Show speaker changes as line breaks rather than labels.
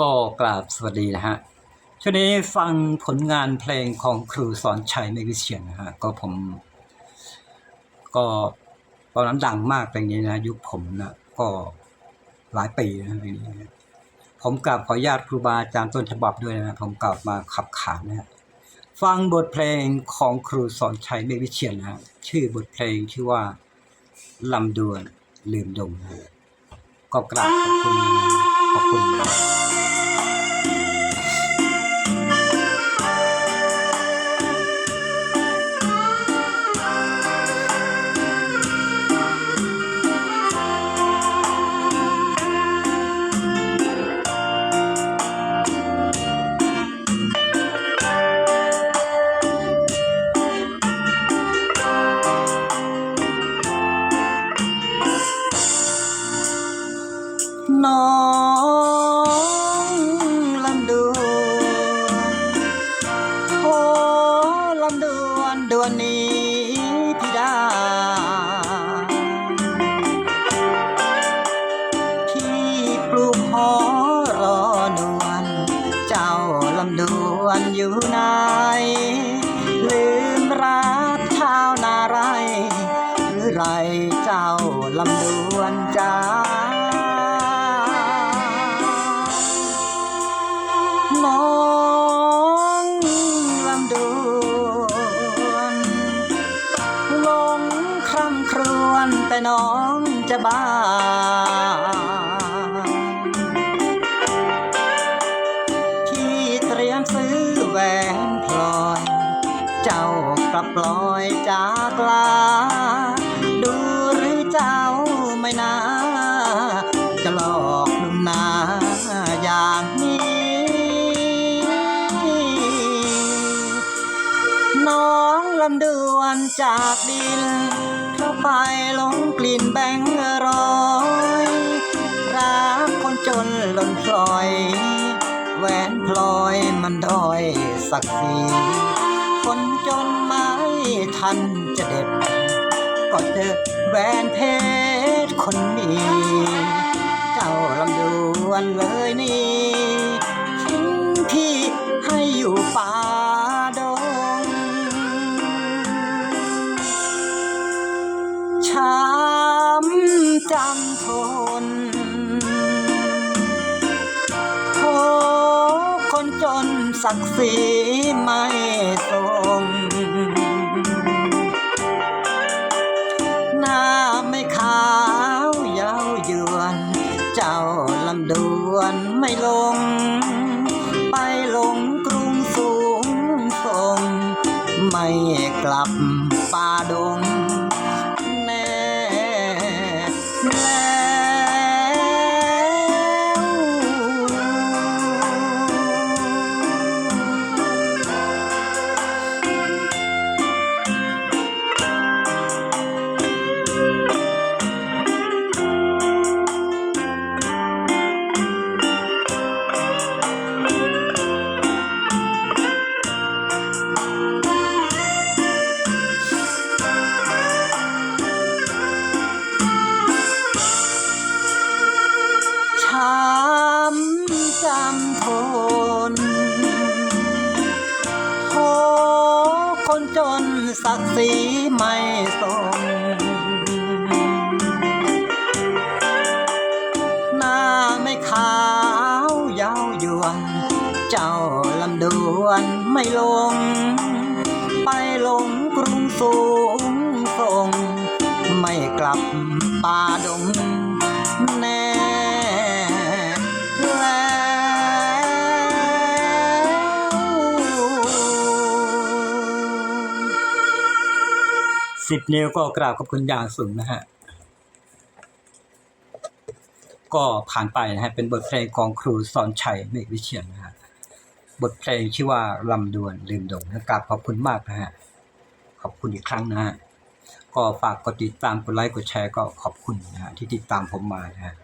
ก็กราบสวัสดีนะฮะช่วงนี้ฟังผลงานเพลงของครูสอนชัยเมฆวิเชียนนะฮะก็ผม ก็ตอนนั้นดังมากเพลงนี้นะ ยุคผมนะก็หลายปีนะเพลงนี้ผมกราบขออนุญาตครูบาอาจารย์ต้นฉบับด้วยนะผมกลับมาขับขานนะฮะฟังบทเพลงของครูสอนชัยเมฆวิเชียนนะฮะชื่อบทเพลงชื่อว่าลำดวนลืมดงนะก็กราบขอบคุณขอบคุณ น้ วนดวนนี้พี่ดา พี่ปลูกหอรอนวลเจ้าลำดวนอยู่ไหน แต่น้องจะบ้าพี่เตรียมซื้อแหวนพลอย เจ้ากลับปล่อยจากลา ดูหรือเจ้าไม่น่าจะหลอกหนุ่มนาอย่างนี้ น้องลำดวนจากดิน ไปหลงกลิ่นแบงร้อยรักคนจนล่นพลอย แหวนพลอยมันด้อยสักสีคนจนไม่ทันจะเด็ด ก็เจอแหวนเพชรคนนี้เจ้าลำดวนเลยนี่ทิ้งพี่ให้อยู่ป่า ช้ำจำทนโทคนจนศักดิ์ศรีไม่ทรงหน้าไม่ขาวเย้ายวนเจ้าลำดวนไม่ลง ไปลงกรุงสูงส่งไม่กลับป่าดง จนศักดิ์ศรีไม่ทรงหน้าไม่ขาวเย้ายวน เจ้าลำดวนไม่ลง ไปลงกรุงสูงส่ง ไม่กลับป่าดง สิบนิ้วก็กราบขอบคุณอย่างสูงนะฮะ ก็ผ่านไปนะฮะเป็นบทเพลงของครูสอนชัยเมฆวิเชียนนะฮะ บทเพลงชื่อว่าลำดวนลืมดงนะกราบขอบคุณมากนะฮะ ขอบคุณอีกครั้งนะฮะ ก็ฝากกดติดตามกดไลค์กดแชร์ก็ขอบคุณนะฮะที่ติดตามผมมานะฮะ